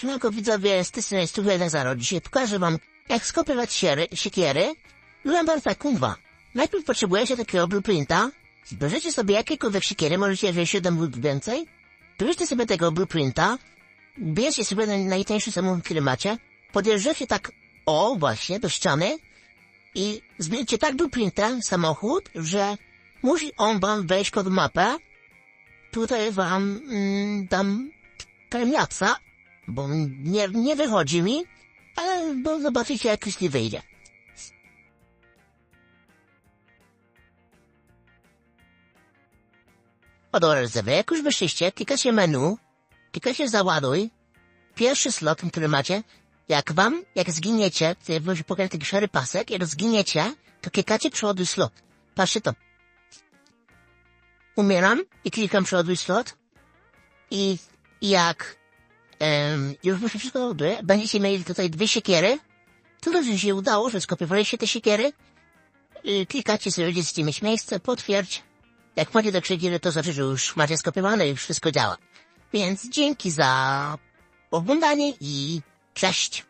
Siemanko widzowie, z tej strony jest Tuchel Nazaro. Dzisiaj pokażę wam, jak skopiować siery, siekiery Lambarta Kumba. Najpierw potrzebujecie takiego blueprinta. Zbierzecie sobie jakiekolwiek siekiery, możecie wziąć 7 lub więcej. Bierzecie sobie tego blueprinta, bierzcie sobie naj- najtańszy samochód, który macie, podjeżdżacie tak, o właśnie, do ściany i zmieńcie tak blueprinta samochód, że musi on wam wejść pod mapę. Tutaj wam mm, dam timelapsa, bo nie, nie wychodzi mi, ale bo zobaczycie jak jeśli wyjdzie. O dobra, widzowie, jak już wyszliście, klikacie menu, klikacie załaduj, pierwszy slot, który macie, jak wam, jak zginiecie, to wam pokażę taki szary pasek, jak zginiecie, to klikacie przeładuj slot. Patrzcie to. Umieram i klikam przeładuj slot. I jak em, już się wszystko ładuje, będziecie mieli tutaj dwie siekiery, to że się udało, że skopiowaliście te siekiery, i klikacie sobie, gdzie chcecie mieć miejsce, potwierdź. Jak macie do siekiery, to znaczy, że już macie skopiowane i wszystko działa. Więc dzięki za oglądanie i cześć!